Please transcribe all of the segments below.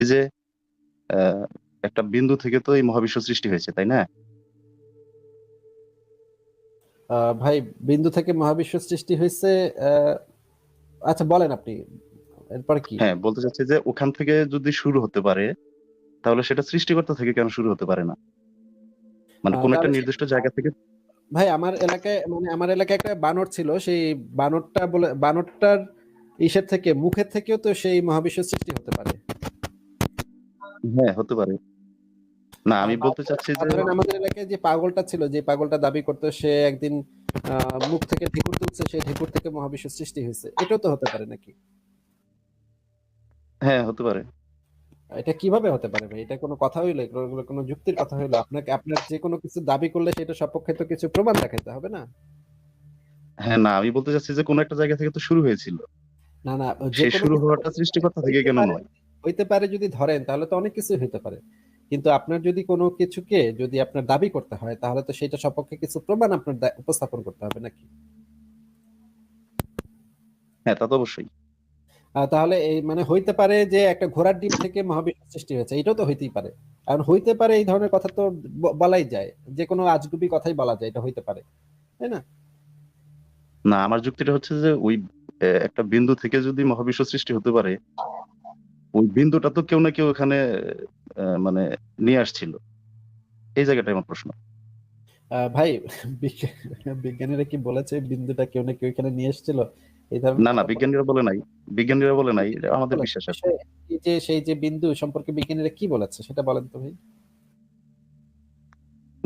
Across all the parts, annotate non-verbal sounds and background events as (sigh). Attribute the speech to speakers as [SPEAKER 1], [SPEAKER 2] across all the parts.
[SPEAKER 1] যে একটা বিন্দু থেকে তো এই মহাবিশ্ব সৃষ্টি হয়েছে তাই না?
[SPEAKER 2] ভাই বিন্দু থেকে মহাবিশ্ব সৃষ্টি হয়েছে আচ্ছা বলেন আপনি এরপর কি?
[SPEAKER 1] হ্যাঁ বলতে চাচ্ছি যে ওখান থেকে যদি শুরু হতে পারে তাহলে সেটা সৃষ্টিকর্তা থেকে কেন শুরু হতে পারে না? মানে কোন একটা নির্দিষ্ট জায়গা থেকে
[SPEAKER 2] ভাই আমার এলাকায় মানে আমার এলাকায় একটা বানর ছিল সেই বানরটা বলে বানরটার ইসের থেকে মুখের থেকেও তো সেই মহাবিশ্ব সৃষ্টি হতে পারে।
[SPEAKER 1] হ্যাঁ হতে পারে। না আমি বলতে চাচ্ছি যে
[SPEAKER 2] ধরেন আমাদের এলাকায় যে পাগলটা ছিল যে পাগলটা দাবি করতো সে একদিন মুখ থেকে ঢেকুর তুলছে সেই ঢেকুর থেকে মহাবিশ্ব সৃষ্টি হয়েছে। এটাও তো হতে পারে নাকি?
[SPEAKER 1] হ্যাঁ হতে পারে।
[SPEAKER 2] এটা কীভাবে হতে পারে ভাই? এটা কোনো কথা হইল? এগুলো কোনো যুক্তির কথা হইল? আপনাকে আপনার যে কোনো কিছু দাবি করলে সেটা সপক্ষে তো কিছু প্রমাণ দেখাইতে হবে না?
[SPEAKER 1] হ্যাঁ না আমি বলতে চাচ্ছি যে কোন একটা জায়গা থেকে তো শুরু হয়েছিল।
[SPEAKER 2] না না যে
[SPEAKER 1] শুরু হওয়াটা সৃষ্টিকর্তা থেকে কেন নয়?
[SPEAKER 2] হইতে পারে যদি ধরেন তাহলে তো অনেক কিছু হইতে পারে। কিন্তু আপনার যদি কোনো কিছুকে যদি আপনার দাবি করতে হয় তাহলে তো সেটা সপক্ষে কিছু প্রমাণ আপনার উপস্থাপন করতে হবে নাকি?
[SPEAKER 1] হ্যাঁ তা তো অবশ্যই।
[SPEAKER 2] তাহলে এই মানে হইতে পারে যে একটা ঘোড়ার ডিম থেকে মহাবিশ্ব সৃষ্টি হয়েছে এটাও তো হইতেই পারে। কারণ হইতে পারে এই ধরনের কথা তো বলাই যায়। যে কোনো আজগুবি কথাই বলা যায় এটা হইতে পারে। তাই না?
[SPEAKER 1] না আমার যুক্তিটা হচ্ছে যে ওই একটা বিন্দু থেকে যদি মহাবিশ্ব সৃষ্টি হতে পারে ওই বিন্দুটা তো কেউ না কেউ এখানে মানে নিয়ে আসছিল। এই জায়গাটাই আমার প্রশ্ন।
[SPEAKER 2] ভাই বিজ্ঞানীরা কি বলেছে বিন্দুটা কেউ না কেউ এখানে নিয়ে এসেছিল?
[SPEAKER 1] না না বিজ্ঞানীরা বলে নাই। বিজ্ঞানীরা বলে নাই আমাদের বিশ্বাস আছে।
[SPEAKER 2] এই যে সেই যে বিন্দু সম্পর্কে বিজ্ঞানীরা কি বলেছে সেটা বলেন তো ভাই।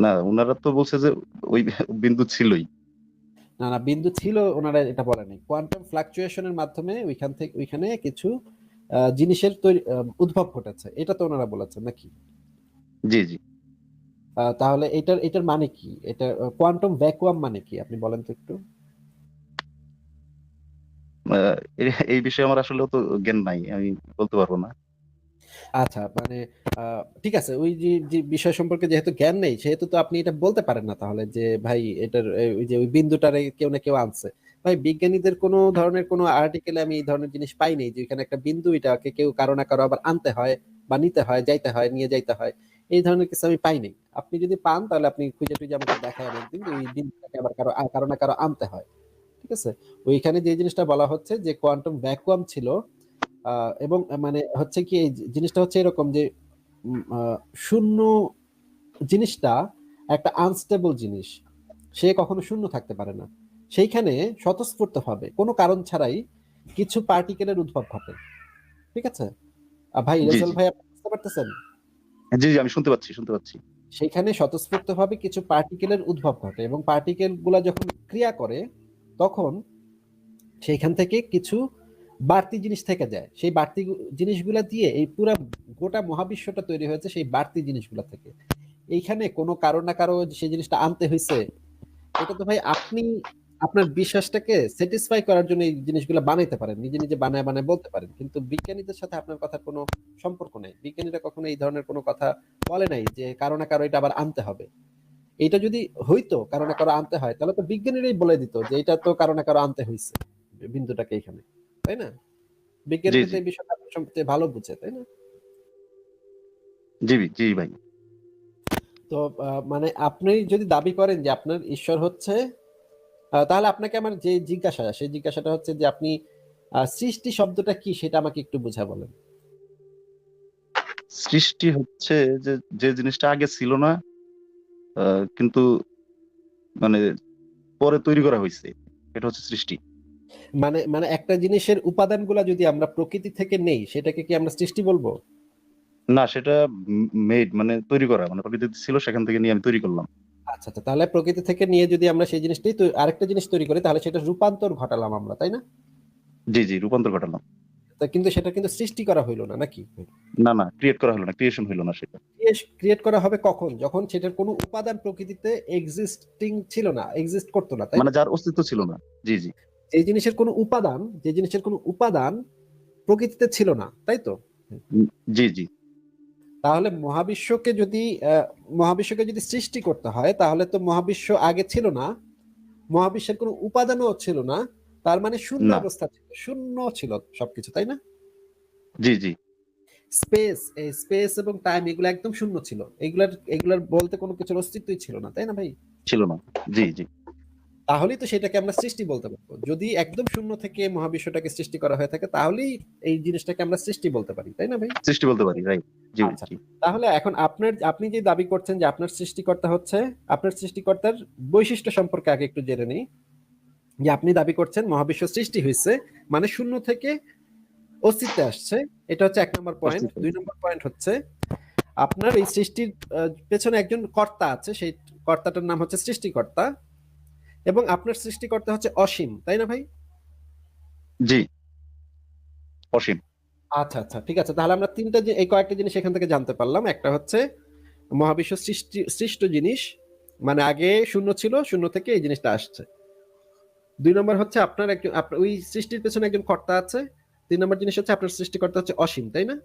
[SPEAKER 1] না ওনারা তো বলছে যে ওই বিন্দু ছিলই।
[SPEAKER 2] না না বিন্দু ছিল ওনারা এটা বলেনি কোয়ান্টাম ফ্লাকচুয়েশনের মাধ্যমে ওইখান থেকে ওইখানে কিছু জিনিসের তৈরি উদ্ভব ঘটেছে। এটা তো ওনারা বলেছেন নাকি?
[SPEAKER 1] জি জি।
[SPEAKER 2] তাহলে এটার এটার মানে কি? এটা কোয়ান্টাম ভ্যাকুয়াম মানে কি? আপনি বলেন তো একটু।
[SPEAKER 1] এই- বিষয়ে আমার আসলে তো জ্ঞান নাই আমি বলতে পারব না।
[SPEAKER 2] আচ্ছা মানে আহ, ঠিক আছে ওই যে যে বিষয় সম্পর্কে যেহেতু জ্ঞান নেই সেহেতু তো আপনি এটা বলতে পারেন না তাহলে যে ভাই এটার ওই যে ওই বিন্দুটারে কেউ না কেউ আনছে। ভাই, বিজ্ঞানীদের কোনো ধরনের কোনো আর্টিকেলে আমি এই ধরনের জিনিস পাইনি যে এখানে একটা বিন্দু এটাকে কেউ কারও না কারও আবার আনতে হয় বা নিতে হয়, যাইতে হয়, নিয়ে যাইতে হয়। এই ধরনের কিছু আমি পাইনি আপনি যদি পান, তাহলে আপনি খুঁজে টুজে আমাকে দেখায় যে ওই বিন্দুটাকে আবার কারও কারও না কারও আনতে হয়। ঠিক আছে? ওইখানে যে জিনিসটা বলা হচ্ছে যে কোয়ান্টাম ভ্যাকুয়াম ছিল এবং মানে হচ্ছে কি এই জিনিসটা হচ্ছে এরকম যে শূন্য জিনিসটা একটা আনস্টেবল জিনিস। সে কখনো শূন্য থাকতে পারে না। সেইখানে স্বতঃস্ফূর্ত ভাবে কোনো কারণ ছাড়াই কিছু পার্টিকেলের উদ্ভব ঘটে। ঠিক আছে? ভাই রেজাল ভাই আপনি বুঝতে পারতেছেন?
[SPEAKER 1] জি জি আমি শুনতে পাচ্ছি শুনতে পাচ্ছি।
[SPEAKER 2] সেইখানে স্বতঃস্ফূর্ত ভাবে কিছু পার্টিকেলের উদ্ভব ঘটে এবং পার্টিকেলগুলা যখন ক্রিয়া করে তখন সেইখান থেকে কিছু বাড়তি জিনিস থেকে যায়। সেই বাড়তি জিনিসগুলা দিয়ে এই পুরা গোটা মহাবিশ্বটা তৈরি হয়েছে সেই বাড়তি জিনিসগুলা থেকে। এইখানে কোনো কারও না কারও সেই জিনিসটা আনতে হয়েছে এটা তো ভাই আপনি আপনার বিশ্বাসটাকে স্যাটিসফাই করার জন্য এই জিনিসগুলো বানাইতে পারেন নিজে নিজে বানায় বানায় বলতে পারেন। কিন্তু বিজ্ঞানীদের সাথে আপনার কথার কোনো সম্পর্ক নেই। বিজ্ঞানীরা কখনো এই ধরনের কোনো কথা বলে নাই যে কারও না কারও এটা আবার আনতে হবে। এটা যদি হইতো কারও না কারও আনতে হয় তাহলে তো বিজ্ঞানীরাই বলে দিত যে এটা তো কারও না কারও আনতে হয়েছে বিন্দুটাকে এখানে তাই না? বিজ্ঞানী
[SPEAKER 1] জি,
[SPEAKER 2] এই বিষয়টা সবচেয়ে ভালো বুঝে তাই না?
[SPEAKER 1] জি জি ভাই।
[SPEAKER 2] তো মানে আপনি যদি দাবি করেন যে আপনার ঈশ্বর হচ্ছে তাহলে আপনাকে আমার যে জিজ্ঞাসা সেই জিজ্ঞাসাটা হচ্ছে যে আপনি সৃষ্টি শব্দটা কি সেটা আমাকে একটু বুঝা বলেন।
[SPEAKER 1] সৃষ্টি হচ্ছে যে যে জিনিসটা আগে ছিল না কিন্তু মানে পরে তৈরি করা হয়েছে এটা হচ্ছে সৃষ্টি।
[SPEAKER 2] মানে মানে একটা জিনিসের উপাদানগুলা যদি আমরা প্রকৃতি থেকে নেই সেটাকে কি আমরা সৃষ্টি বলব?
[SPEAKER 1] না সেটা মেড মানে তৈরি করা মানে প্রকৃতিতে ছিল সেখান থেকে নিয়ে আমি তৈরি করলাম।
[SPEAKER 2] আচ্ছা আচ্ছা তাহলে প্রকৃতি থেকে নিয়ে যদি আমরা সেই জিনিসটাই তৈ- আরেকটা জিনিস তৈরি করি তাহলে সেটা রূপান্তর ঘটালাম আমরা তাই না?
[SPEAKER 1] জি জি রূপান্তর ঘটালাম।
[SPEAKER 2] তা কিন্তু সেটা কিন্তু সৃষ্টি করা হইল না নাকি?
[SPEAKER 1] না না ক্রিয়েট করা হলো না ক্রিয়েশন হলো না সেটা।
[SPEAKER 2] ক্রিয়েট করা হবে কখন? যখন সেটার কোনো উপাদান প্রকৃতিতে এক্সিস্টিং ছিল না এক্সিস্ট করতো না তাই?
[SPEAKER 1] মানে যার অস্তিত্ব ছিল না জি জি।
[SPEAKER 2] যে জিনিসের কোনো উপাদান যে জিনিসের কোনো উপাদান প্রকৃতিতে ছিল না তাই তো?
[SPEAKER 1] জি জি।
[SPEAKER 2] তাহলে মহাবিশ্বকে যদি মহাবিশ্বকে যদি সৃষ্টি করতে হয় তাহলে তো মহাবিশ্ব আগে ছিল না। মহাবিশ্বের কোনো উপাদানও ছিল না। তার মানে শূন্য। অবস্থা ছিল। শূন্য ছিল সবকিছু তাই না?
[SPEAKER 1] জি জি।
[SPEAKER 2] স্পেস এই স্পেস এবং টাইম এগুলো একদম শূন্য ছিল। এগুলার এগুলার বলতে কোনো কিছুর অস্তিত্বই ছিল না তাই না ভাই?
[SPEAKER 1] ছিল না। জি জি।
[SPEAKER 2] তাহলেই তো সেটাকে আমরা সৃষ্টি বলতে পারব। যদি একদম শূন্য থেকে মহাবিশ্বটাকে সৃষ্টি করা হয়ে থাকে তাহলেই এই জিনিসটাকে আমরা সৃষ্টি বলতে পারি তাই না ভাই?
[SPEAKER 1] সৃষ্টি বলতে পারি রাইট জি
[SPEAKER 2] আচ্ছা। তাহলে এখন আপনার আপনি যে দাবি করছেন যে আপনার সৃষ্টিকর্তা হচ্ছে আপনার সৃষ্টিকর্তার বৈশিষ্ট্য সম্পর্কে আগে একটু জেনে নিই। যে আপনি দাবি করছেন মহাবিশ্ব সৃষ্টি হয়েছে মানে শূন্য থেকে অস্তিত্বে আসছে এটা হচ্ছে এক নম্বর পয়েন্ট দুই নম্বর পয়েন্ট হচ্ছে আপনার এই সৃষ্টির পেছনে একজন কর্তা আছে সেই কর্তাটার নাম হচ্ছে সৃষ্টিকর্তা। এবং আপনার সৃষ্টিকর্তা হচ্ছে অসীম তাই না ভাই?
[SPEAKER 1] জি। অসীম।
[SPEAKER 2] আচ্ছা আচ্ছা ঠিক আছে। তাহলে আমরা তিনটা এই কয়েকটা জিনিস এখান থেকে জানতে পারলাম। একটা হচ্ছে মহাবিশ্ব সৃষ্টি সৃষ্ট জিনিস মানে আগে শূন্য ছিল শূন্য থেকে এই জিনিসটা আসছে। দুই নম্বর হচ্ছে আপনার একজন আপনার ওই সৃষ্টির পেছনে একজন কর্তা আছে। তিন নম্বর জিনিস হচ্ছে আপনার সৃষ্টিকর্তা হচ্ছে অসীম তাই না?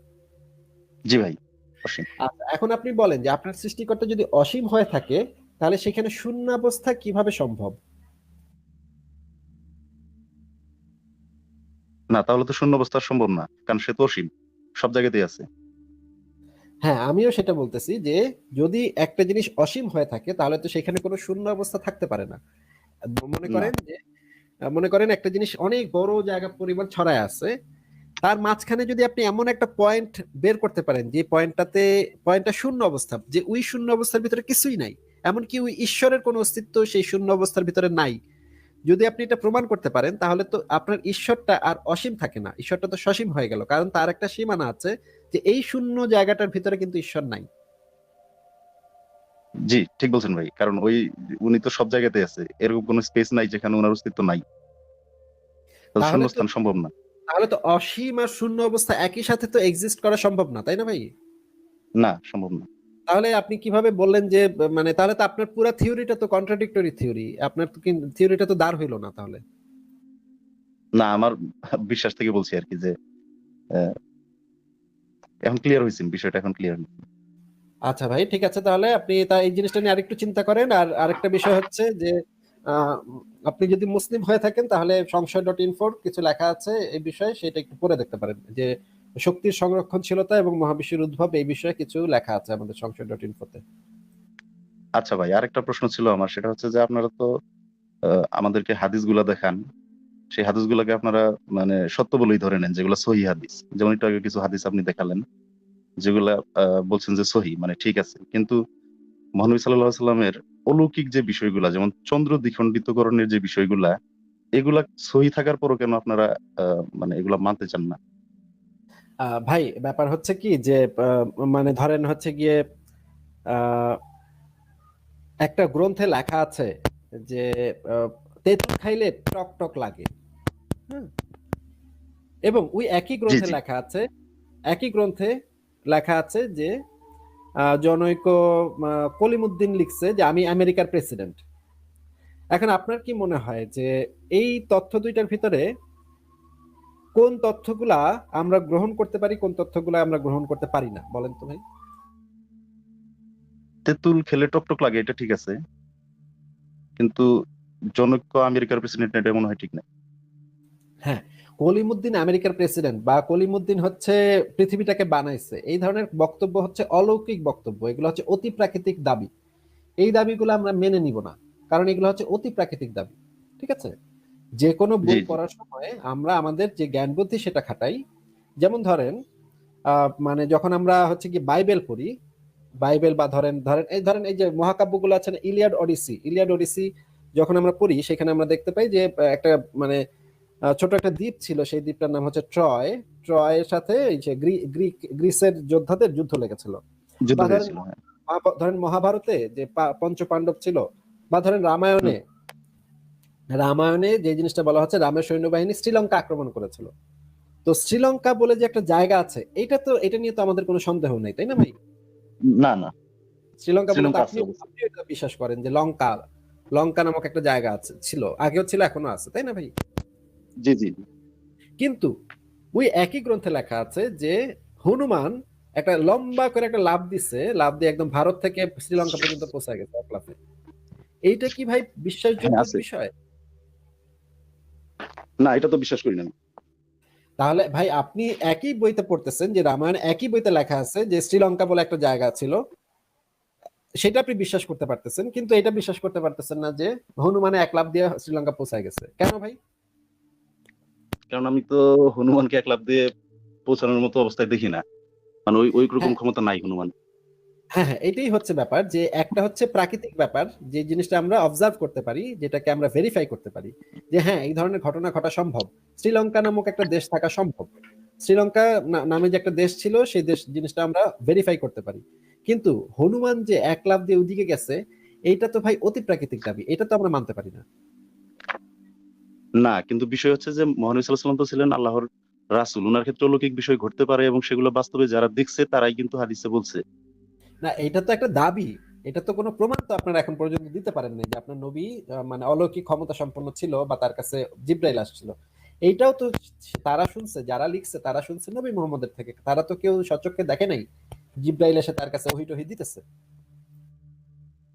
[SPEAKER 1] জি ভাই অসীম।
[SPEAKER 2] আচ্ছা এখন আপনি বলেন যে আপনার সৃষ্টিকর্তা যদি অসীম হয়ে থাকে তাহলে সেখানে শূন্যাবস্থা কীভাবে সম্ভব?
[SPEAKER 1] না তাহলে তো শূন্য অবস্থা সম্ভব না কারণ সে তো অসীম। সব জায়গাতেই আছে।
[SPEAKER 2] হ্যাঁ আমিও সেটা বলতেছি যে যদি একটা জিনিস অসীম হয়ে থাকে তাহলে তো সেখানে কোনো শূন্য অবস্থা থাকতে পারে না। মনে করেন যে মনে করেন একটা জিনিস অনেক বড় জায়গা পরিমাণ ছড়ায় আছে তার মাঝখানে যদি আপনি এমন একটা পয়েন্ট বের করতে পারেন যে পয়েন্টটাতে পয়েন্টটা শূন্য অবস্থা যে ওই শূন্য অবস্থার ভিতরে কিছুই নাই এমনকি ওই ঈশ্বরের কোনো অস্তিত্ব সেই শূন্য অবস্থার ভিতরে নাই যদি আপনি এটা প্রমাণ করতে পারেন তাহলে তো আপনার ঈশ্বরটা আর অসীম থাকে না। ঈশ্বরটা তো সসীম হয়ে গেল। কারণ তার একটা সীমানা আছে যে এই শূন্য জায়গাটার ভিতরে কিন্তু ঈশ্বর নাই।
[SPEAKER 1] জি ঠিক বলছেন ভাই। কারণ ওই উনি তো সব জায়গাতে আছে। এরকম কোনো স্পেস নাই যেখানে ওনার অস্তিত্ব নাই। শূন্যস্থান সম্ভব না।
[SPEAKER 2] তাহলে তো অসীম আর শূন্য অবস্থা একই সাথে তো এক্সিস্ট করা সম্ভব না তাই না ভাই?
[SPEAKER 1] না সম্ভব না।
[SPEAKER 2] তাহলে আপনি কীভাবে বললেন যে মানে তাহলে তো আপনার পুরো থিওরিটা তো কন্ট্রাডিক্টরি থিওরি। আপনার তো থিওরিটা তো দাঁড় হইল না তাহলে।
[SPEAKER 1] না আমার বিশ্বাস থেকে বলছি আর কি যে এখন ক্লিয়ার হয়েছে বিষয়টা এখন ক্লিয়ার
[SPEAKER 2] আচ্ছা ভাই ঠিক আছে তাহলে। আপনি তা এই জিনিসটা নিয়ে আরেকটু চিন্তা করেন। আর আরেকটা বিষয় হচ্ছে যে আপনি যদি মুসলিম হয়ে থাকেন তাহলে সংশয় ডট ইনফোর কিছু লেখা আছে এই বিষয়ে সেটা একটু পড়ে দেখতে পারেন। যে শক্তির সংরক্ষণশীলতা এবং মহাবিশ্বের উদ্ভব, এই বিষয়ে কিছু লেখা আছে আমাদের সংশয় ডট ইনফোতে।
[SPEAKER 1] আচ্ছা ভাই, আরেকটা প্রশ্ন ছিল আমার, সেটা হচ্ছে যে আপনারা তো আমাদেরকে হাদিসগুলা দেখান। সেই হাদিসগুলোকে আপনারা মানে সত্য বলেই ধরে নেন, যেগুলো সহি হাদিস। যেমন একটু আগে কিছু হাদিস আপনি দেখালেন, যেগুলা বলছেন যে সহি মানে ঠিক আছে। কিন্তু মহানবী সাল্লাল্লাহু সাল্লামের অলৌকিক যে বিষয়গুলা, যেমন চন্দ্র দ্বিখণ্ডিতকরণের যে বিষয়গুলা, এগুলা সহি থাকার পরও কেন আপনারা মানে এগুলা মানতে চান না?
[SPEAKER 2] ভাই ব্যাপার হচ্ছে কি যে মানে ধরেন হচ্ছে গিয়ে আহ, একটা গ্রন্থে লেখা আছে যে তেঁতুল খাইলে টক টক লাগে। হ্যাঁ? এবং ওই একই গ্রন্থে লেখা আছে একই গ্রন্থে লেখা আছে যে জনৈক কলিমুদ্দিন লিখছে যে আমি আমেরিকার প্রেসিডেন্ট। এখন আপনার কি মনে হয় যে এই তথ্য দুইটার ভিতরে কোন তথ্যগুলা আমরা গ্রহণ করতে পারি কোন তথ্যগুলা আমরা গ্রহণ করতে পারি না? বলেন তো ভাই।
[SPEAKER 1] তেঁতুল খেলে টকটক লাগে এটা ঠিক আছে। কিন্তু জনৈক আমেরিকার প্রেসিডেন্ট এটা মনে হয় ঠিক না হ্যাঁ
[SPEAKER 2] কলিমুদ্দিন আমেরিকার প্রেসিডেন্ট বা কলিমুদ্দিন হচ্ছে পৃথিবীটাকে বানাইছে। এই ধরনের বক্তব্য হচ্ছে অলৌকিক বক্তব্য এগুলো হচ্ছে অতি প্রাকৃতিক দাবি। এই দাবিগুলো আমরা মেনে নিব না কারণ এগুলো হচ্ছে অতি প্রাকৃতিক দাবি ঠিক আছে? যে কোনো বই। পড়ার সময় আমরা আমাদের যে জ্ঞান বুদ্ধি সেটা খাটাই। যেমন ধরেন মানে যখন আমরা হচ্ছে কি বাইবেল পড়ি বাইবেল বা ধরেন ধরেন এই ধরেন এই যে মহাকাব্যগুলো আছে না ইলিয়াড অডিসি ইলিয়াড অডিসি যখন আমরা পড়ি সেখানে আমরা দেখতে পাই যে একটা মানে ছোট একটা দ্বীপ ছিল সেই দ্বীপটার নাম হচ্ছে ট্রয়। ট্রয়ের সাথে এই যে গ্রি- গ্রিক গ্রিসের যোদ্ধাদের যুদ্ধ লেগেছিল। ধরেন-
[SPEAKER 1] হ্যাঁ।
[SPEAKER 2] ধরেন মহাভারতে যে পঞ্চ পাণ্ডব ছিল বা ধরেন রামায়ণে রামায়ণে যে জিনিসটা বলা হচ্ছে রামের সৈন্যবাহিনী শ্রীলঙ্কা আক্রমণ করেছিল। তো শ্রীলঙ্কা বলে যে একটা জায়গা আছে এটা তো এটা নিয়ে তো আমাদের কোনো সন্দেহ নেই তাই না ভাই?
[SPEAKER 1] না না।
[SPEAKER 2] শ্রীলঙ্কা বলে আপনি এটা বিশ্বাস করেন যে লঙ্কা লঙ্কা নামক একটা জায়গা আছে ছিল আগেও ছিল এখনও আছে তাই না ভাই?
[SPEAKER 1] জি জি।
[SPEAKER 2] কিন্তু ওই একই গ্রন্থে লেখা আছে যে হনুমান একটা লম্বা করে একটা লাভ দিছে লাভ দিয়ে একদম ভারত থেকে শ্রীলঙ্কা পর্যন্ত পৌঁছে গেছে এক লাফে। এইটা কি ভাই বিশ্বাসযোগ্য
[SPEAKER 1] হ্যাঁ,
[SPEAKER 2] বিষয়?
[SPEAKER 1] না এটা তো বিশ্বাস করি না।
[SPEAKER 2] তাহলে ভাই আপনি একই বইতে পড়তেছেন যে রামায়ণ একই বইতে লেখা আছে যে শ্রীলঙ্কা বলে একটা জায়গা ছিল। সেটা আপনি বিশ্বাস করতে পারতেছেন কিন্তু এটা বিশ্বাস করতে পারতেছেন না যে হনুমানে এক লাভ দিয়ে শ্রীলঙ্কা পৌঁছায় গেছে। কেন ভাই?
[SPEAKER 1] কারণ আমি তো হনুমানকে এক লাভ দিয়ে পৌঁছানোর মতো অবস্থায় দেখি না। মানে ওই ওই রকম
[SPEAKER 2] হ্যাঁ।
[SPEAKER 1] ক্ষমতা নাই হনুমান।
[SPEAKER 2] হ্যাঁ হ্যাঁ এটাই হচ্ছে ব্যাপার যে একটা হচ্ছে প্রাকৃতিক ব্যাপার, যে জিনিসটা আমরা অবজার্ভ করতে পারি, যেটাকে আমরা ভেরিফাই করতে পারি যে হ্যাঁ এই ধরনের ঘটনা ঘটা সম্ভব। শ্রীলঙ্কা নামক একটা দেশ থাকা সম্ভব। শ্রীলঙ্কা নামে যে একটা দেশ ছিল, সেই দেশ, জিনিসটা আমরা ভেরিফাই করতে পারি। কিন্তু হনুমান যে এক লাভ দিয়ে ওদিকে গেছে, এইটা তো ভাই অতি প্রাকৃতিক দাবি, এটা তো আমরা মানতে পারি না।
[SPEAKER 1] না, কিন্তু বিষয় হচ্ছে যে মহানবী তো ছিলেন আল্লাহর রাসূল ওনার ক্ষেত্রে অলৌকিক বিষয় ঘটতে পারে এবং সেগুলো বাস্তবে যারা দেখছে, তারাই কিন্তু হাদিসে বলছে।
[SPEAKER 2] না এটা তো একটা দাবি। এটা তো কোনো প্রমাণ তো আপনারা এখন পর্যন্ত দিতে পারেন নাই যে আপনার নবী মানে অলৌকিক ক্ষমতা সম্পন্ন ছিল বা তার কাছে জিব্রাইল আসছিল। এইটাও তো তারা শুনছে যারা লিখছে তারা শুনছে নবী মোহাম্মদের থেকে। তারা তো কেউ সচক্ষে দেখে নাই জিব্রাইল এসে তার কাছে ওহি টহি দিতেছে।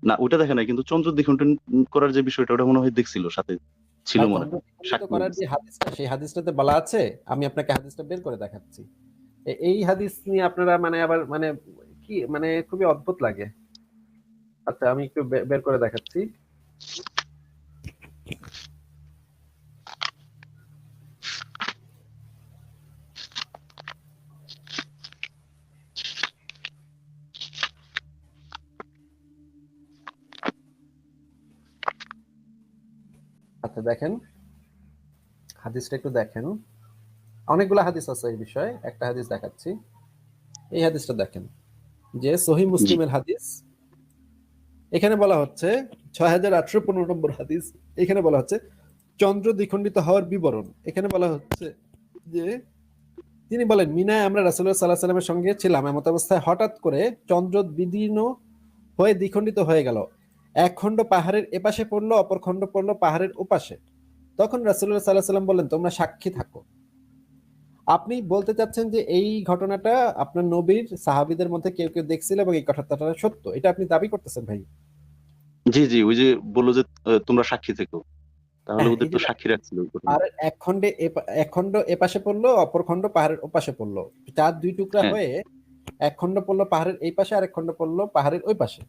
[SPEAKER 1] না ওটা দেখে নাই কিন্তু চন্দ্র দ্বিখণ্ডন করার যে বিষয়টা ওটা মনে হয় দেখছিল সাথে ছিল মনে হয়।
[SPEAKER 2] করার যে হাদিসটা সেই হাদিসটাতে বলা আছে আমি আপনাকে হাদিসটা বের করে দেখাচ্ছি। এই হাদিস নিয়ে আপনারা মানে আবার মানে কি মানে খুবই অদ্ভুত লাগে। আচ্ছা আমি একটু বের করে দেখাচ্ছি। আচ্ছা দেখেন। হাদিসটা একটু দেখেন। অনেকগুলো হাদিস আছে এই বিষয়ে। একটা হাদিস দেখাচ্ছি। এই হাদিসটা দেখেন। যে সহি মুসলিমের হাদিস এখানে বলা হচ্ছে ছয় হাজার আটশো পনেরো নম্বর হাদিস এখানে বলা হচ্ছে চন্দ্র দ্বিখণ্ডিত হওয়ার বিবরণ। এখানে বলা হচ্ছে যে তিনি বলেন মিনায় আমরা রাসুল্লাহ সাল্লাহ সাল্লামের সঙ্গে ছিলাম এমত অবস্থায় হঠাৎ করে চন্দ্র বিদীর্ণ হয়ে দ্বিখণ্ডিত হয়ে গেল। এক খণ্ড পাহাড়ের এপাশে পড়ল অপর খণ্ড পড়ল পাহাড়ের ওপাশে। তখন রাসুল্লাহ সাল্লাহ সাল্লাম বললেন তোমরা সাক্ষী থাকো। আপনি বলতে চাচ্ছেন যে এই ঘটনাটা আপনার নবীর সাহাবীদের মধ্যে কেউ কেউ দেখছিল এবং এই কথাটা সত্য? এটা আপনি দাবি করতেছেন ভাই?
[SPEAKER 1] জি জি ওই যে বলল যে তোমরা সাক্ষী থেকো। তাহলে
[SPEAKER 2] হ্যাঁ,
[SPEAKER 1] ওদের তো সাক্ষী রাখছিল
[SPEAKER 2] আর এক খণ্ডে এক খণ্ড এপাশে পড়ল অপর খণ্ড পাহাড়ের ওপাশে পড়ল। চার দুই টুকরা
[SPEAKER 1] হ্যাঁ।
[SPEAKER 2] হয়ে এক খণ্ড পড়ল পাহাড়ের এই পাশে আর এক খণ্ড পড়ল পাহাড়ের ওই পাশে।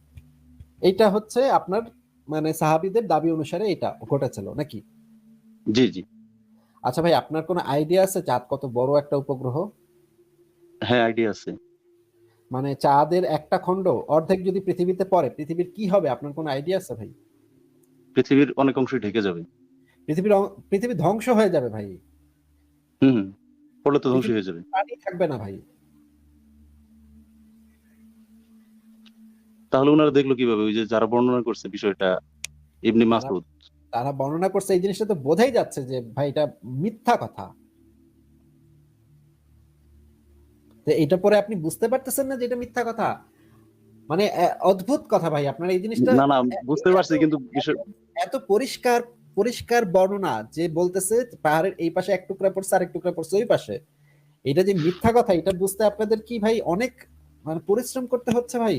[SPEAKER 2] এইটা হচ্ছে আপনার মানে সাহাবিদের দাবি অনুসারে এটা ঘটেছিল নাকি?
[SPEAKER 1] জি জি।
[SPEAKER 2] আচ্ছা ভাই আপনার কোনো আইডিয়া আছে চাঁদ কত বড় একটা উপগ্রহ?
[SPEAKER 1] হ্যাঁ আইডিয়া আছে।
[SPEAKER 2] মানে চাঁদের একটা খণ্ড অর্ধেক যদি পৃথিবীতে পড়ে পৃথিবীর কি হবে? আপনার কোনো আইডিয়া আছে ভাই?
[SPEAKER 1] পৃথিবীর অনেক অংশই ঢেকে যাবে।
[SPEAKER 2] পৃথিবীর পৃথিবী ধ্বংস হয়ে যাবে ভাই।
[SPEAKER 1] হুম। পড়লে তো ধ্বংস হয়ে যাবে।
[SPEAKER 2] পানি থাকবে না ভাই।
[SPEAKER 1] তাহলে ওনারা দেখল কীভাবে? ওই যে যারা বর্ণনা করছে বিষয়টা ইবনি মাসুদ
[SPEAKER 2] তারা বর্ণনা করছে এই জিনিসটা তো বোঝাই যাচ্ছে যে ভাই এটা মিথ্যা কথা। তো এটা পরে আপনি বুঝতে পারতেছেন না যে এটা মিথ্যা কথা? মানে অদ্ভুত কথা ভাই আপনার এই জিনিসটা
[SPEAKER 1] না না বুঝতে পারছি কিন্তু
[SPEAKER 2] এত পরিষ্কার পরিষ্কার বর্ণনা যে বলতেছে পাহাড়ের এই পাশে এক টুকরা পড়ছে আরেক টুকরা পড়ছে ওই পাশে। এটা যে মিথ্যা কথা এটা বুঝতে আপনাদের কি ভাই অনেক মানে পরিশ্রম করতে হচ্ছে ভাই?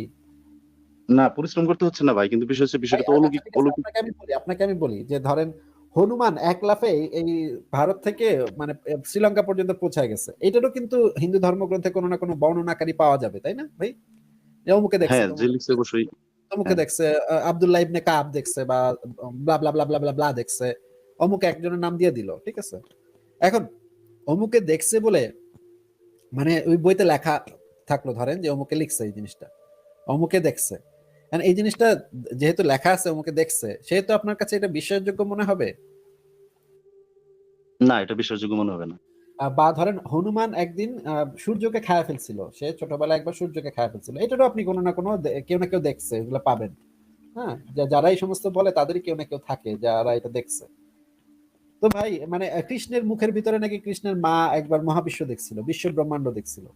[SPEAKER 1] না পরিশ্রম করতে হচ্ছে না ভাই কিন্তু বিষয় হচ্ছে বিষয়টা তো অলৌকিক অলৌকিক।
[SPEAKER 2] আপনাকে আমি বলি আপনাকে আমি বলি যে ধরেন হনুমান এক লাফে এই- ভারত থেকে মানে শ্রীলঙ্কা পর্যন্ত পৌঁছায় গেছে। এটারও কিন্তু হিন্দু ধর্মগ্রন্থে কোনো না কোনো বর্ণনাকারী পাওয়া যাবে তাই না ভাই? অমুকে দেখছে
[SPEAKER 1] হ্যাঁ যে লিখছে অবশ্যই।
[SPEAKER 2] অমুকে
[SPEAKER 1] হ্যাঁ।
[SPEAKER 2] দেখছে আব্দুল্লাহ ইবনে কাব দেখছে বা blah blah blah blah blah blah দেখছে। অমুকে একজনের নাম দিয়ে দিল ঠিক আছে? এখন অমুকে দেখছে বলে মানে ওই বইতে লেখা থাকল ধরেন যে অমুকে লিখছে এই জিনিসটা। অমুকে দেখছে। And এই জিনিসটা যেহেতু লেখা আছে অমুকে দেখছে সেহেতু আপনার কাছে এটা বিশ্বাসযোগ্য মনে হবে?
[SPEAKER 1] না এটা বিশ্বাসযোগ্য মনে হবে না।
[SPEAKER 2] বা ধরেন হনুমান একদিন সূর্যকে খায়া ফেলছিল। সে ছোটবেলায় একবার সূর্যকে খায়া ফেলছিল। এটারও আপনি কোনো না কোনো কেউ না কেউ দেখছে এগুলো পাবেন। হ্যাঁ? যারা এই সমস্ত বলে তাদেরই কেউ না কেউ থাকে যারা এটা দেখছে। তো ভাই মানে কৃষ্ণের মুখের ভিতরে নাকি কৃষ্ণের মা একবার মহাবিশ্ব দেখছিল বিশ্ব ব্রহ্মাণ্ড দেখছিল?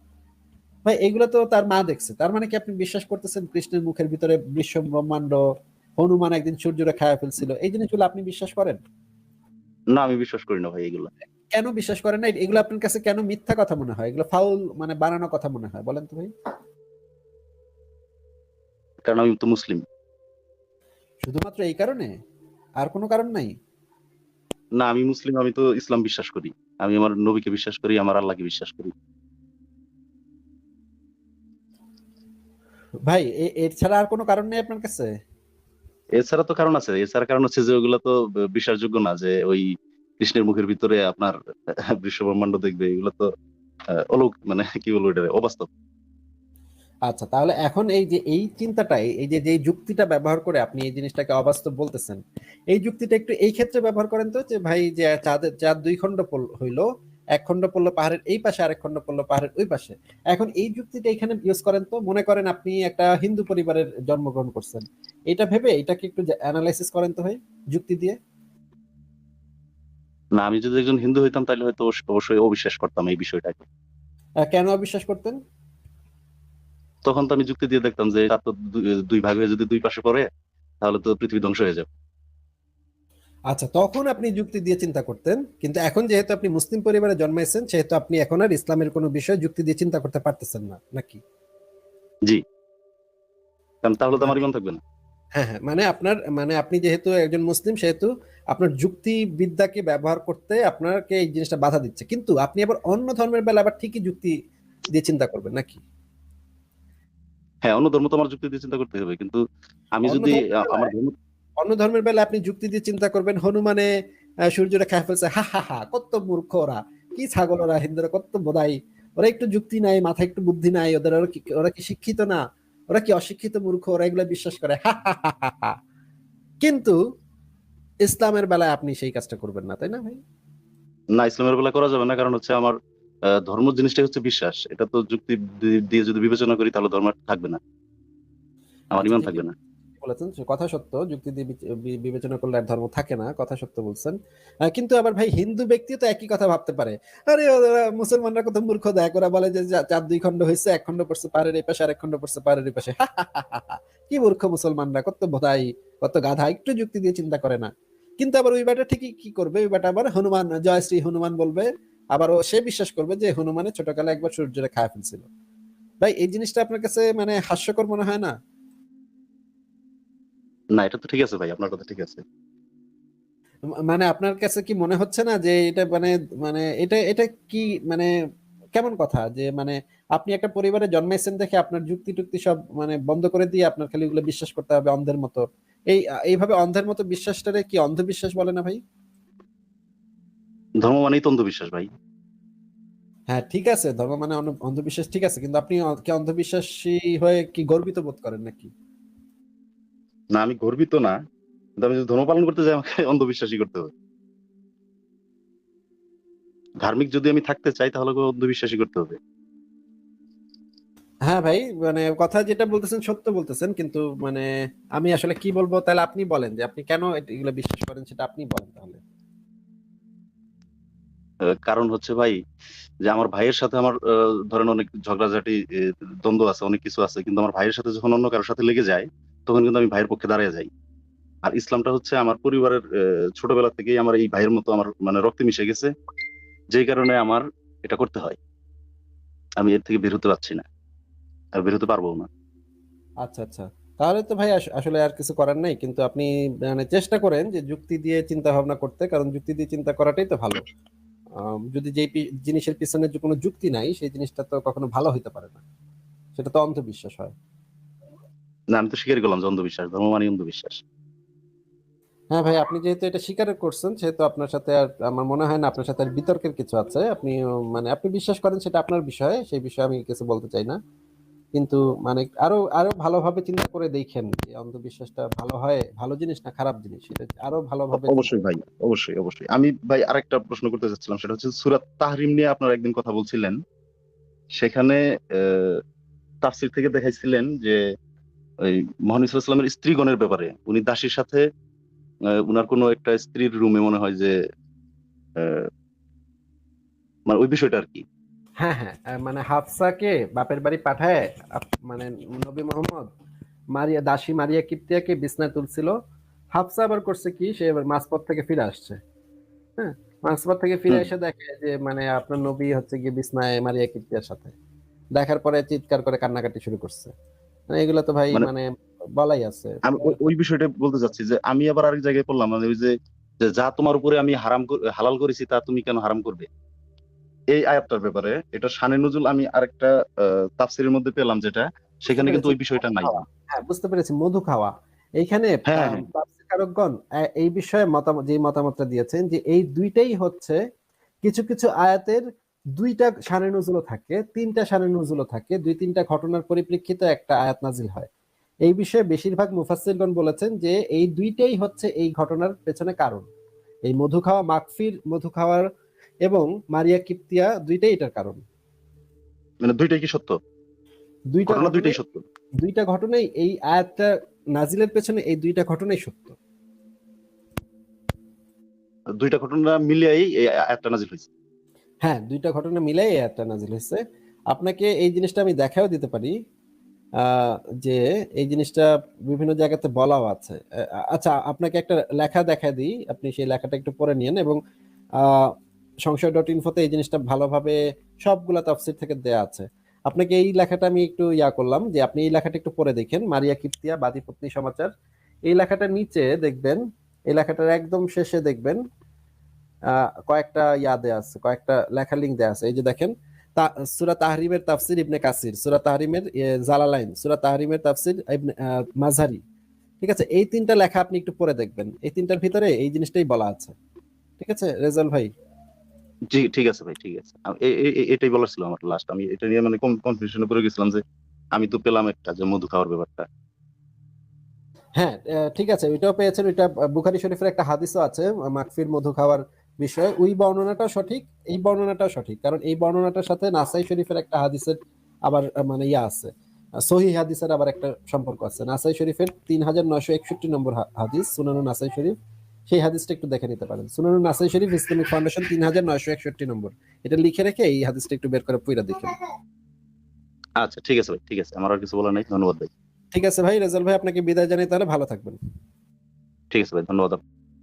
[SPEAKER 2] ভাই এগুলো তো তার মা দেখছে। তার মানে কি আপনি বিশ্বাস করতেছেন কৃষ্ণের মুখের ভিতরে বিশ্ব ব্রহ্মাণ্ড হনুমান একদিন সূর্যরে খায়া ফেলছিল? এই জিনিসগুলো আপনি বিশ্বাস করেন?
[SPEAKER 1] না আমি বিশ্বাস করি না ভাই এগুলো।
[SPEAKER 2] কেন বিশ্বাস করেন না? এগুলো আপনার কাছে কেন মিথ্যা কথা মনে হয়? এগুলো ফাউল মানে বানানো কথা মনে হয় বলেন তো ভাই।
[SPEAKER 1] কারণ আমি তো মুসলিম।
[SPEAKER 2] শুধুমাত্র এই কারণে? আর কোনো কারণ নাই?
[SPEAKER 1] না আমি মুসলিম আমি তো ইসলাম বিশ্বাস করি। আমি আমার নবীকে বিশ্বাস করি আমার আল্লাহকে বিশ্বাস করি।
[SPEAKER 2] ভাই এর ছাড়া আর কোনো কারণ নেই আপনার কাছে?
[SPEAKER 1] এছাড়া তো কারণ আছে। এছাড়া কারণ হচ্ছে যে ওগুলো তো বিশ্বাসযোগ্য না যে ওই কৃষ্ণের মুখের ভিতরে আপনার (laughs) বিশ্ব ব্রহ্মাণ্ড দেখবে। এগুলো তো অলৌক মানে (laughs) কি বলব এটা অবাস্তব।
[SPEAKER 2] আচ্ছা তাহলে এখন এই যে এই চিন্তাটাই এই যে যে যুক্তিটা ব্যবহার করে আপনি এই জিনিসটাকে অবাস্তব বলতেছেন এই যুক্তিটা একটু এই ক্ষেত্রে ব্যবহার করেন তো? যে ভাই যে চাঁদের চাঁদ দুই খণ্ড হইল এক খণ্ড পড়ল পাহাড়ের এই পাশে আরেক খণ্ড পড়ল পাহাড়ের ওই পাশে। এখন এই যুক্তিটা এখানে ইউজ করেন তো মনে করেন আপনি একটা হিন্দু পরিবারের জন্মগ্রহণ করছেন। এটা ভেবে এটাকে একটু অ্যানালাইসিস করেন তো ভাই যুক্তি দিয়ে।
[SPEAKER 1] না আমি যদি একজন হিন্দু হইতাম তাহলে হয়তো অবশ্য- অবশ্যই অবিশ্বাস করতাম এই বিষয়টাকে।
[SPEAKER 2] কেন অবিশ্বাস করতেন?
[SPEAKER 1] তখন তো আমি যুক্তি দিয়ে দেখতাম যে দুই ভাগে যদি দুই পাশে পড়ে তাহলে তো পৃথিবী ধ্বংস হয়ে যাবে।
[SPEAKER 2] আচ্ছা তখন আপনি যুক্তি দিয়ে চিন্তা করতেন কিন্তু এখন যেহেতু আপনি মুসলিম পরিবারে জন্মাইছেন সেহেতু আপনি এখন আর ইসলামের কোনো বিষয় যুক্তি দিয়ে চিন্তা করতে পারতেছেন না নাকি?
[SPEAKER 1] কারণ তাহলে তো আমার ইমান থাকবে না।
[SPEAKER 2] হ্যাঁ হ্যাঁ মানে আপনার মানে আপনি যেহেতু একজন মুসলিম সেহেতু আপনার যুক্তি বিদ্যাকে ব্যবহার করতে আপনাকে এই জিনিসটা বাধা দিচ্ছে। কিন্তু আপনি আবার অন্য ধর্মের বেলা আবার ঠিকই যুক্তি দিয়ে চিন্তা করবেন নাকি?
[SPEAKER 1] হ্যাঁ অন্য ধর্ম তো আমার যুক্তি দিয়ে চিন্তা করতে হবে কিন্তু আমি যদি আমার ধর্ম
[SPEAKER 2] অন্য ধর্মের বেলা আপনি যুক্তি দিয়ে চিন্তা করবেন হনুমানে আহ, সূর্যটা খেয়ে ফেলছে হা হা হা কত মূর্খ ওরা। কি ছাগল ওরা হিন্দুরা কত বোধাই। ওরা একটু যুক্তি নাই মাথায় একটু বুদ্ধি নাই ওদের ওরা কি ওরা কি শিক্ষিত না? ওরা কি অশিক্ষিত মূর্খ? ওরা এগুলা বিশ্বাস করে হা হা হা হা হা। কিন্তু ইসলামের বেলায় আপনি সেই কাজটা করবেন না তাই না ভাই?
[SPEAKER 1] না ইসলামের বেলা করা যাবে না কারণ হচ্ছে আমার ধর্ম জিনিসটা হচ্ছে বিশ্বাস। এটা তো যুক্তি দিয়ে যদি বিবেচনা করি তাহলে ধর্ম থাকবে না। আমার ইমান থাকবে না।
[SPEAKER 2] বলেছেন কথা সত্য, যুক্তি দিয়ে বিবেচনা করলে ধর্ম থাকে না, কথা সত্য বলছেন। কিন্তু আবার ভাই, হিন্দু ব্যক্তি তো একই কথা ভাবতে পারে। আরে মুসলমানরা কত মূর্খ দেখ ওরা বলে যে চার দুই খণ্ড হয়েছে এক খণ্ড পড়ছে পারের এই পাশে, আর এক খণ্ড পড়ছে পারের এই পাশে। (laughs) কি মূর্খ মুসলমানরা, কত বোধাই, কত গাধা, একটু যুক্তি দিয়ে চিন্তা করে না। কিন্তু আবার ওই বেটা ঠিকই কি করবে? ওই বেটা আবার হনুমান, জয় শ্রী হনুমান বলবে। আবার ও সে বিশ্বাস করবে যে হনুমানে ছোটকালে একবার সূর্যরে খায় ফেলছিল। ভাই, এই জিনিসটা আপনার কাছে মানে হাস্যকর মনে হয় না?
[SPEAKER 1] না এটা তো ঠিক আছে ভাই আপনার কথা ঠিক আছে।
[SPEAKER 2] মানে আপনার কাছে কি মনে হচ্ছে না যে এটা মানে মানে এটা এটা কি মানে কেমন কথা? যে মানে আপনি একটা পরিবারে জন্মাইছেন দেখে আপনার যুক্তি টুক্তি সব মানে বন্ধ করে দিয়ে আপনার খালি ওগুলো বিশ্বাস করতে হবে অন্ধের মতো। এই এইভাবে অন্ধের মতো বিশ্বাসটারে কি অন্ধবিশ্বাস বলে না ভাই?
[SPEAKER 1] ধর্ম মানেই তো অন্ধবিশ্বাস ভাই।
[SPEAKER 2] হ্যাঁ ঠিক আছে ধর্ম মানে অন্ধবিশ্বাস ঠিক আছে কিন্তু আপনি কি অন্ধবিশ্বাসী হয়ে কি গর্বিত বোধ করেন নাকি?
[SPEAKER 1] না আমি গর্বিত না কিন্তু আমি যদি ধর্ম পালন করতে যাই আমাকে অন্ধবিশ্বাসী করতে হবে। ধার্মিক যদি আমি থাকতে চাই তাহলে অন্ধবিশ্বাসী করতে হবে।
[SPEAKER 2] হ্যাঁ ভাই মানে কথা যেটা বলতেছেন সত্য বলতেছেন কিন্তু মানে আমি আসলে কি বলব তাহলে আপনি বলেন যে আপনি কেন এগুলো বিশ্বাস করেন সেটা আপনি বলেন তাহলে।
[SPEAKER 1] কারণ হচ্ছে ভাই যে আমার ভাইয়ের সাথে আমার ধরেন অনেক ঝগড়াঝাটি দ্বন্দ্ব আছে অনেক কিছু আছে কিন্তু আমার ভাইয়ের সাথে যখন অন্য কারোর সাথে লেগে যায় তখন কিন্তু আমি ভাইয়ের পক্ষে দাঁড়িয়ে যাই। আর ইসলামটা হচ্ছে আমার পরিবারের ছোটবেলা থেকেই আমার এই ভাইয়ের মতো আমার মানে রক্তে মিশে গেছে, যেই কারণে আমার এটা করতে হয়। আমি এর থেকে বের হতে পারছি না, আর বের হতে পারব না।
[SPEAKER 2] আচ্ছা আচ্ছা। তাহলে তো ভাই আসলে আর কিছু করার নাই, কিন্তু আপনি মানে চেষ্টা করেন যে যুক্তি দিয়ে চিন্তা ভাবনা করতে, কারণ যুক্তি দিয়ে চিন্তা করাটাই তো ভালো। যদি যে জিনিসের পিছনে যে কোনো যুক্তি নাই, সেই জিনিসটা তো কখনো ভালো হইতে পারে না। সেটা তো অন্ধবিশ্বাস হয়।
[SPEAKER 1] না আমি তো স্বীকার করলাম যে অন্ধবিশ্বাস ধর্ম মানে অন্ধবিশ্বাস।
[SPEAKER 2] হ্যাঁ ভাই আপনি যেহেতু এটা স্বীকার করছেন সেহেতু আপনার সাথে আর আমার মনে হয় না আপনার সাথে আর বিতর্কের কিছু আছে। আপনি মানে আপনি বিশ্বাস করেন সেটা আপনার বিষয় সেই বিষয়ে আমি কিছু বলতে চাই না। কিন্তু মানে আরও আরও ভালোভাবে চিন্তা করে দেখেন যে অন্ধবিশ্বাসটা ভালো হয় ভালো জিনিস না খারাপ জিনিস সেটা আরও ভালোভাবে
[SPEAKER 1] অবশ্যই ভাই অবশ্যই অবশ্যই। আমি ভাই আরেকটা প্রশ্ন করতে চাচ্ছিলাম সেটা হচ্ছে সুরাত তাহরিম নিয়ে আপনারা একদিন কথা বলছিলেন। সেখানে আহ, তাফসির থেকে দেখাইছিলেন যে ওই মোহাম্মদ ইসলামের স্ত্রীগণের ব্যাপারে। উনি দাসীর সাথে উনার কোনো একটা স্ত্রীর রুমে মনে হয় যে মানে ওই বিষয়টা আর কি।
[SPEAKER 2] হ্যাঁ হ্যাঁ মানে হাফসাকে বাপের বাড়ি পাঠায় মানে নবী মোহাম্মদ মারিয়া দাসী মারিয়া কিপ্তিয়াকে বিছনায় তুলছিল। হাফসা আবার করছে কি সে এবার মাঝপথ থেকে ফিরে আসছে। হ্যাঁ মাঝপথ থেকে ফিরে এসে দেখে যে মানে আপনার নবী হচ্ছে গিয়ে বিছনায় মারিয়া কিপ্তিয়ার সাথে। দেখার পরে চিৎকার করে কান্নাকাটি শুরু করছে। মানে এগুলো তো ভাই
[SPEAKER 1] মানে-
[SPEAKER 2] মানে বলাই আছে।
[SPEAKER 1] আমি ওই- বিষয়টা বলতে চাচ্ছি যে আমি আবার আরেক জায়গায় পড়লাম মানে ওই যে যে তোমার উপরে আমি হারাম হালাল করেছি তা তুমি কেন হারাম করবে? এই আয়াতটার ব্যাপারে এটা শানে নজুল আমি আরেকটা তাফসিরের মধ্যে পেলাম যেটা সেখানে কিন্তু ওই বিষয়টা নাই।
[SPEAKER 2] হ্যাঁ বুঝতে পেরেছি মধু খাওয়া। এইখানে
[SPEAKER 1] হ্যাঁ, হ্যাঁ।
[SPEAKER 2] তাফসীরকারকগণ, এই বিষয়ে মতামত যে মতামতটা দিয়েছেন যে এই দুইটাই হচ্ছে কিছু কিছু আয়াতের দুইটা শানে নজুলও থাকে তিনটা শানে নজুলও থাকে দুই তিনটা ঘটনার পরিপ্রেক্ষিতে একটা আয়াত নাজিল হয়। এই বিষয়ে বেশিরভাগ মুফাসসিরগণ বলেছেন যে এই দুইটাই হচ্ছে এই ঘটনার পেছনে কারণ। এই মধু খাওয়া মাকফির মধু খাওয়ার এবং মারিয়া কিপ্তিয়া দুইটাই এটার কারণ।
[SPEAKER 1] মানে দুইটাই কি সত্য?
[SPEAKER 2] দুইটা
[SPEAKER 1] দুইটাই সত্য।
[SPEAKER 2] দুইটা ঘটনাই এই আয়াতটা নাজিলের পেছনে এই দুইটা ঘটনাই সত্য।
[SPEAKER 1] দুইটা ঘটনা মিলিয়েই এই আয়াতটা নাজিল হয়েছে।
[SPEAKER 2] হ্যাঁ দুইটা ঘটনা মিলাই একটা নাজিল হয়েছে। আপনাকে এই জিনিসটা আমি দেখাও দিতে পারি যে এই জিনিসটা বিভিন্ন জায়গাতে বলাও আছে। আচ্ছা আপনাকে একটা লেখা দেখা দিই। আপনি সেই লেখাটা একটু পড়ে নিন এবং সংশয় ডট ইনফোতে এই জিনিসটা ভালোভাবে সবগুলা তাফসির থেকে দেয়া আছে। আপনাকে এই লেখাটা আমি একটু ইয়া করলাম যে আপনি এই লেখাটা একটু পড়ে দেখেন। মারিয়া কিপ্তিয়া, বাদী পত্নী সমাচার। এই লেখাটার নিচে দেখবেন, এই লেখাটার একদম শেষে দেখবেন কয়েকটা ইয়া দেয়া আছে কয়েকটা লেখা লিঙ্ক দেয়া আছে। এই যে দেখেন সূরা তাহরিমের তাফসির ইবনে কাসির সূরা তাহরিমের জালালাইন সূরা তাহরিমের তাফসির ইবনে মাঝারি ঠিক আছে? এই তিনটা লেখা আপনি একটু পড়ে দেখবেন। এই তিনটার ভিতরে এই জিনিসটাই বলা আছে। ঠিক আছে রেজাল ভাই?
[SPEAKER 1] জি ঠিক আছে ভাই ঠিক আছে। এটাই বলার ছিল আমার লাস্ট আমি এটা নিয়ে মানে কনফিউশনে পড়ে গেছিলাম যে আমি তো পেলাম একটা যে মধু খাওয়ার ব্যাপারটা।
[SPEAKER 2] হ্যাঁ ঠিক আছে ওইটাও পেয়েছেন। ওইটা বুখারি শরীফের একটা হাদিসও আছে মাকফির মধু খাওয়ার বিষয়ে ওই বর্ণনাটাও সঠিক এই বর্ণনাটাও সঠিক। কারণ এই বর্ণনাটার সাথে নাসাই শরীফের একটা হাদিসের আবার মানে ইয়া আছে। সহি হাদিসের আবার একটা সম্পর্ক আছে। নাসাই শরীফের তিন হাজার নয়শো একষট্টি নম্বর হাদিস সুনানু নাসাই শরীফ। সেই হাদিসটা একটু দেখে নিতে পারেন। সুনানু নাসাই শরীফ ইসলামিক ফাউন্ডেশন তিন হাজার নয়শো একষট্টি নম্বর। এটা লিখে রেখে এই হাদিসটা একটু বের করে পুইরা দেখেন।
[SPEAKER 1] আচ্ছা ঠিক আছে ভাই ঠিক আছে। আমার আর কিছু বলার নাই। ধন্যবাদ ভাই।
[SPEAKER 2] ঠিক আছে ভাই রেজাল ভাই আপনাকে বিদায় জানাই তাহলে ভালো থাকবেন।
[SPEAKER 1] ঠিক আছে ভাই ধন্যবাদ।